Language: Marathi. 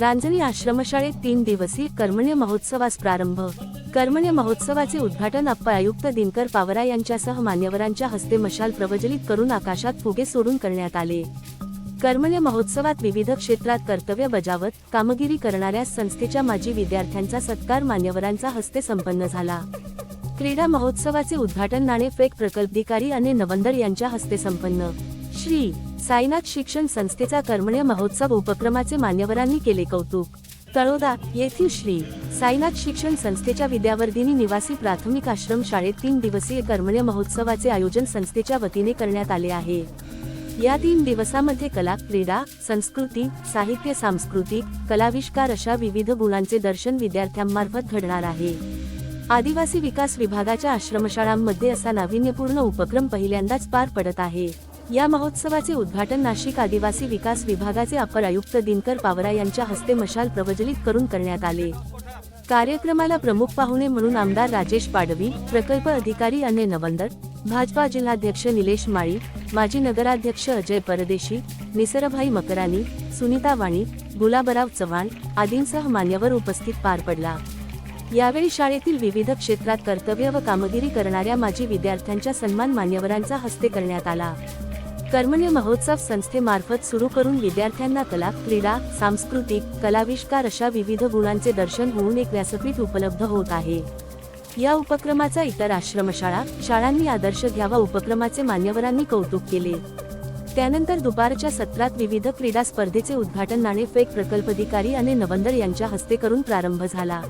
रांजणी आश्रमशाळेत तीन दिवसीय कर्मण्य महोत्सवास प्रारंभ. कर्मण्य महोत्सवाचे उद्घाटन अप्पा आयुक्त दिनकर पावरा यांच्यासह मान्यवरांच्या हस्ते मशाल प्रवजलित करून आकाशात फुगे सोडून करण्यात आले. कर्मण्य महोत्सवात विविध क्षेत्रात कर्तव्य बजावत कामगिरी करणाऱ्या संस्थेच्या माजी विद्यार्थ्यांचा सत्कार मान्यवरांचा हस्ते संपन्न झाला. क्रीडा महोत्सवाचे उद्घाटन नाणेफेक प्रकल्पधिकारी अने नवंदर यांच्या हस्ते संपन्न. श्री साईनाथ शिक्षण संस्थेचा कर्मण्य महोत्सव उपक्रमाचे मान्यवरांनी केले कौतुक. तळोदा येथील श्री साईनाथ शिक्षण संस्थेच्या विद्यावर्धिनी निवासी प्राथमिक आश्रम शाळेत तीन दिवसीय कर्मण्य महोत्सवाचे आयोजन संस्थेच्या वतीने करण्यात आले आहे. या तीन दिवसामध्ये कला क्रीडा संस्कृती साहित्य सांस्कृतिक कलाविष्कार अशा विविध गुणांचे दर्शन विद्यार्थ्यांमार्फत घडणार आहे. आदिवासी विकास विभागाच्या आश्रमशाळांमध्ये असा नाविन्यपूर्ण उपक्रम पहिल्यांदाच पार पडत आहे. या महोत्सवाचे उद्घाटन नाशिक आदिवासी विकास विभागाचे अपर आयुक्त दिनकर पावरा यांच्या हस्ते मशाल प्रज्वलित करून करण्यात आले. कार्यक्रमाला प्रमुख पाहुणे म्हणून आमदार राजेश पाडवी प्रकल्प अधिकारी अने नवंदर भाजपा जिल्हाध्यक्ष निलेश माळी माजी नगराध्यक्ष अजय परदेशी निसरभाई मकरानी सुनीता वाणी गुलाबराव चव्हाण आदींसह मान्यवर उपस्थित पार पडला. यावेळी शाळेतील विविध क्षेत्रात कर्तव्य व कामगिरी करणाऱ्या माजी विद्यार्थ्यांच्या सन्मान मान्यवरांचा हस्ते करण्यात आला. कर्मण्य महोत्सव संस्थेमार्फत सुरू करून विद्यार्थ्यांना कला क्रीडा सांस्कृतिक कलाविष्कार अशा विविध गुणांचे दर्शन होऊन एक व्यासपीठ उपलब्ध होत आहे. या उपक्रमाचा इतर आश्रमशाळा शाळांनी आदर्श घ्यावा उपक्रमाचे मान्यवरांनी कौतुक केले. त्यानंतर दुपारच्या सत्रात विविध क्रीडा स्पर्धेचे उद्घाटन नाणेफेक प्रकल्पाधिकारी आणि नवंदर यांच्या हस्ते करून प्रारंभ झाला.